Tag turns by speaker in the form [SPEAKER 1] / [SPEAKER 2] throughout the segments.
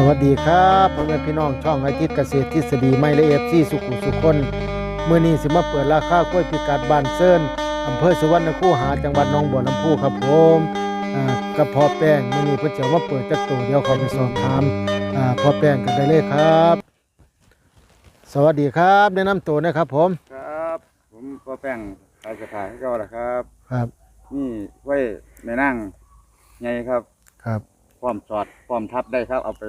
[SPEAKER 1] สวัสดีครับพ่อแม่พี่น้องช่องอาทิตย์เกษตรทฤษฎีไม่ละเอียดที่สุขุสุคนเมื่อนี้สิมาเปิดราคากล้วยพิกัดบ้านเซินอำเภอสุวรรณคูหาจังหวัดหนองบัวลำพูครับผมอ่ากระเพาะแป้งมื่อนี้เพิ่นจะมาเปิดจักตัวเดียวเขาไปสอบถามอ่าพอแป้งกันได้เลยครับ สวัสดีครับแนะนำตัวนะครับ ผม
[SPEAKER 2] ครับ ผมก็แป้งขายสถานให้เขาแหละครับ
[SPEAKER 1] ครับ
[SPEAKER 2] นี่ไว้แม่นั่งไงครับ
[SPEAKER 1] ครับ
[SPEAKER 2] พร้อมสอดพร้อมทับได้ครับ เอาไป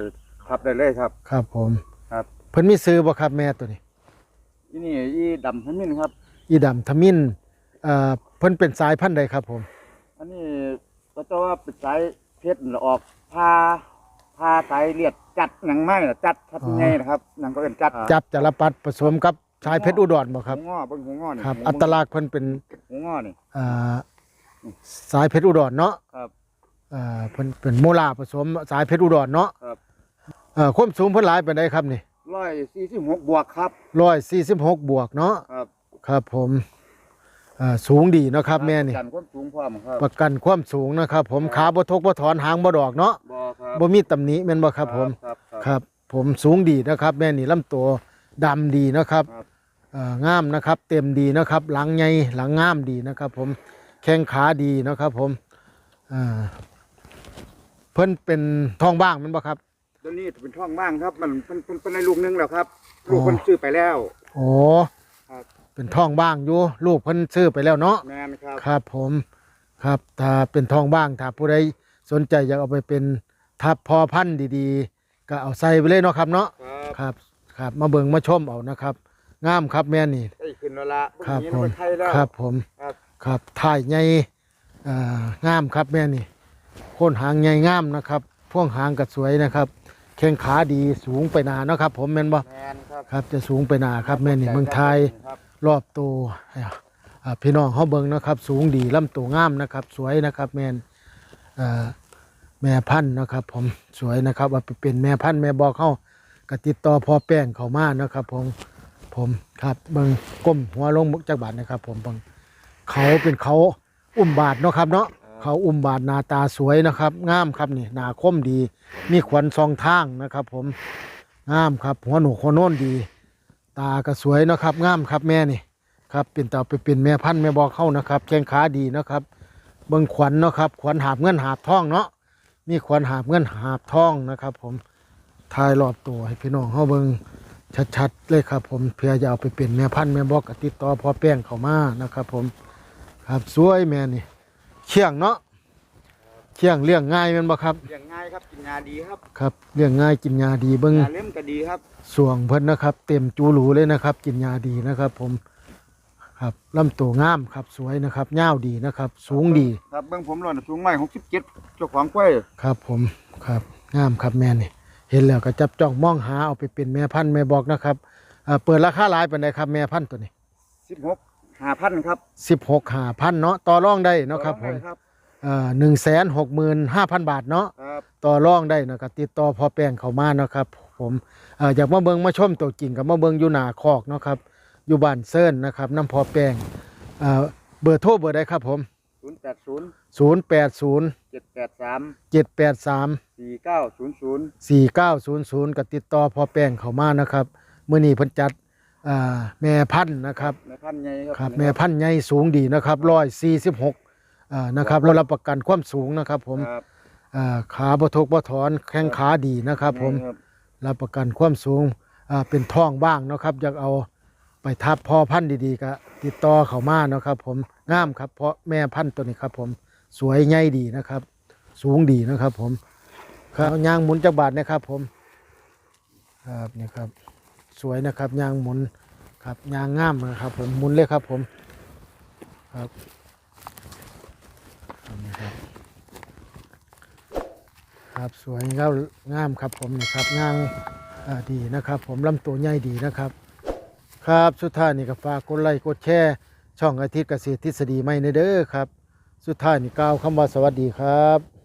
[SPEAKER 2] ทับได้เลยครับ
[SPEAKER 1] ครับผม
[SPEAKER 2] ครับ
[SPEAKER 1] เพิ่นมีซื้อบ่ครับแม่ตัวนี้
[SPEAKER 2] ที่นี่อีดำทั้งมินครับ
[SPEAKER 1] อีดำทมินเอ่อเพิ่นเป็นสายพันธุ์ใดครับผม
[SPEAKER 2] อันนี้ก็จะว่าเป็นสายเพชรหรือออกพาพาสายเลียดจัดหนังไม้น่ะจัดทับยังไงนะครับหนังก็เป็นจัด
[SPEAKER 1] จับจารปัดผสมกับสายเพชรอุดรบ่ครับ
[SPEAKER 2] หูงอเบิ่งหูงอนี่
[SPEAKER 1] ครับ
[SPEAKER 2] หู
[SPEAKER 1] อัตลักษณ์เพิ่นเป็น
[SPEAKER 2] หูงอนี่
[SPEAKER 1] อ่าสายเพชรอุดรเนาะ
[SPEAKER 2] ครับ
[SPEAKER 1] อ่าเพิ่นเป็นโมลาผสมสายเพชรอุดรเนาะ
[SPEAKER 2] ครับ
[SPEAKER 1] เอ่อความสูงเพิ่นหลายปานใดครับนี่
[SPEAKER 2] ร้อยสี่สิบหกบวกครับ
[SPEAKER 1] 146 บวกเนาะ
[SPEAKER 2] ครับ
[SPEAKER 1] ครับผมอ่าสูงดีเนาะครับแม่นี่
[SPEAKER 2] กันความสูงพร้อมครับ
[SPEAKER 1] ประกันความสูงนะครับ ผมขาบ่ทกบ่ถอนหางบ่ดอกเนาะ
[SPEAKER 2] บ่ครับ
[SPEAKER 1] บ่มีตำหนิแม่นบ่ครับผม
[SPEAKER 2] ครับครับ
[SPEAKER 1] ครับ ผมสูงดีนะครับ แม่นี่ลำตัวดำดีนะครับ
[SPEAKER 2] ครับ
[SPEAKER 1] เอ่องามนะครับ เต็มดีนะครับ หลังใหญ่หลังงามดีนะครับ ผมแข้งขาดีนะครับ ผมอ่า เพิ่นเป็นท้องบ้างแมันบ่ครับ
[SPEAKER 2] ตัวนี้เป็นช่องว่างครับ มันเป็นเป็นเป็นในลูกหนึงแล้วครับ ลูก
[SPEAKER 1] อ๋อ
[SPEAKER 2] คนซื้อไปแล้ว
[SPEAKER 1] โอ้
[SPEAKER 2] ครับ
[SPEAKER 1] เป็นท้องบ้างอยู่ลูกเพิ่นซื้อไปแล้วเนาะ
[SPEAKER 2] แมนครับ
[SPEAKER 1] ครับผมครับถ้าเป็นท้องบ้างถ้าผู้ใดสนใจอยากเอาไปเป็นทับพอพันธุ์ดีๆ ก็เอาใส่ไปเลยเนาะครับเนาะ
[SPEAKER 2] ครับ
[SPEAKER 1] ครับครับมาเบิ่งมาชมเอานะครับงามครับแม่นี่
[SPEAKER 2] ได้ขึ้นแล้วละ
[SPEAKER 1] ครับ
[SPEAKER 2] นี้
[SPEAKER 1] ผม
[SPEAKER 2] นไทยแล้ว
[SPEAKER 1] ครับผม
[SPEAKER 2] ครับ
[SPEAKER 1] ครับถ่ายใหญ่อ่างามครับแม่นี่ โคนหางใหญ่งามนะครับพ่วงหางก็สวยนะครับ แข้งขาดีสูงไปหนาเนาะครับ ผมแม่นบ่
[SPEAKER 2] แมนครับ
[SPEAKER 1] ครับ จะสูงไปหนาครับแม่นี่เมืองไทย
[SPEAKER 2] ครับ
[SPEAKER 1] รอบตัวอ่าพี่น้องเขาเบิ่งนะครับ สูงดีลำตัวงามนะครับ สวยนะครับ แม่นอ่าแม่พันธุ์นะครับ ผมสวยนะครับว่าไปเป็นแม่พันธุ์แม่บอกเขาก็ติดต่อพอแป้งเขามานะครับ ผมผมครับเบิ่งก้มหัวลงจากบาทนะครับ ผมเบิ่งเขาเป็นเขาอุ้มบาทเนาะครับเนาะ เขาอุ้มบาทหน้าตาสวยนะครับงามครับนี่หน้าคมดี มีขวัญซองทางนะครับ ผมงามครับ หัวหนูหัวโน้นดี ตาก็สวยนะครับงามครับแม่นี่ครับเป็นเต่าไปเป็นแม่พันธุ์แม่บอเข้านะครับแข้งขาดีนะครับเบิ่งขวัญเนาะครับขวัญหาบเงินหาบทองเนาะมีขวัญหาบเงินหาบทองนะครับ ผมทายรอบตัวให้พี่น้องเขาเบิ่งชัดๆเลยครับ ผมเพื่อจะเอาไปเป็นแม่พันธุ์แม่บอกติดต่อพอแป้งเขามานะครับ ผมครับสวยแม่นี่ เชียงเนาะเชียงเลี้ยงง่ายแม่นบ่ครับ
[SPEAKER 2] เลี้ยงง่ายครับกินยาดีครับ
[SPEAKER 1] ครับเลี้ยงง่ายกินยาดีเบิ่ง
[SPEAKER 2] ยาเล่มก็ดีครับ
[SPEAKER 1] สวงเพิ่นนะครับ เต็มจูหรูเลยนะครับ กินยาดีนะครับ ผมครับลำตัวงามครับสวยนะครับยาวดีนะครับ สูงดี
[SPEAKER 2] ครับเบื้องผมหล่นสูงไม่หกสิบเจ็ดเจ้าของกล้วย
[SPEAKER 1] ครับ ผมครับงามครับแม่นี่เห็นแล้วก็จับจ้องมองหาเอาไปเป็นแม่พันธุ์แม่บอกนะครับอ่าเปิดราคาหลายปานใดครับแม่พันธุ์ตัวนี้
[SPEAKER 2] สิบหก ห้าพันครับ
[SPEAKER 1] 16 5พันเนาะต่อรองได้เนาะครับผม
[SPEAKER 2] ครับ
[SPEAKER 1] อ่า165,000บาทเนาะ
[SPEAKER 2] ครับ
[SPEAKER 1] ต่อรองได้นะครับติดต่อพอแป้งเขามานะครับผมเอ่ออยากมาเบิงมาชมตัวจริงกับมาเบิงอยู่หนาคอกเนาะครับอยู่บ้านเซินนะครับน้ำพอแป้งเอ่อเบอร์โทรเบอร์ใดครับผม
[SPEAKER 2] ศูนย์แปดศูนย์
[SPEAKER 1] 080
[SPEAKER 2] เจ็ดแปดสาม
[SPEAKER 1] 783
[SPEAKER 2] สี่เก้าศูนย์ศูนย์
[SPEAKER 1] 4900กับติดต่อพอแป้งเขามานะครับเมื่อนี้เพิ่นจัด อ่าแม่พันธุ์นะครับ
[SPEAKER 2] แม่พันธุ์ใหญ่ครับ
[SPEAKER 1] ครับแม่พันธุ์ใหญ่สูงดีนะครับ146อ่านะครับเรารับประกันความสูงนะครับผม
[SPEAKER 2] ครับ
[SPEAKER 1] อ่าขาบ่ทกบ่ถอนแข้งขาดีนะครับผม
[SPEAKER 2] ครับ
[SPEAKER 1] รับประกันความสูงอ่าเป็นท่องบ้างเนาะครับอยากเอาไปทับพ่อพันธุ์ดีๆก็ติดต่อเขามาเนาะครับ ผมงามครับ เพราะแม่พันธุ์ตัวนี้ครับ ผมสวยใหญ่ดีนะครับ สูงดีนะครับ ผมครับยางหมุนจักบาทนะครับ ผม ครับนี่ครับ สวยนะครับยางหมุนครับยางง่ามนะครับผมหมุนเลยครับผมครับครับสวยงามงามครับผมนะครับงามดีนะครับ ผมลำตัวใหญ่ดีนะครับ ครับสุดท้ายนี่ก็ฝากกดไลค์กดแชร์ช่องอาทิตย์เกษตรทฤษฎีไม่ในเด้อครับ สุดท้ายนี่กล่าวคำว่าสวัสดีครับ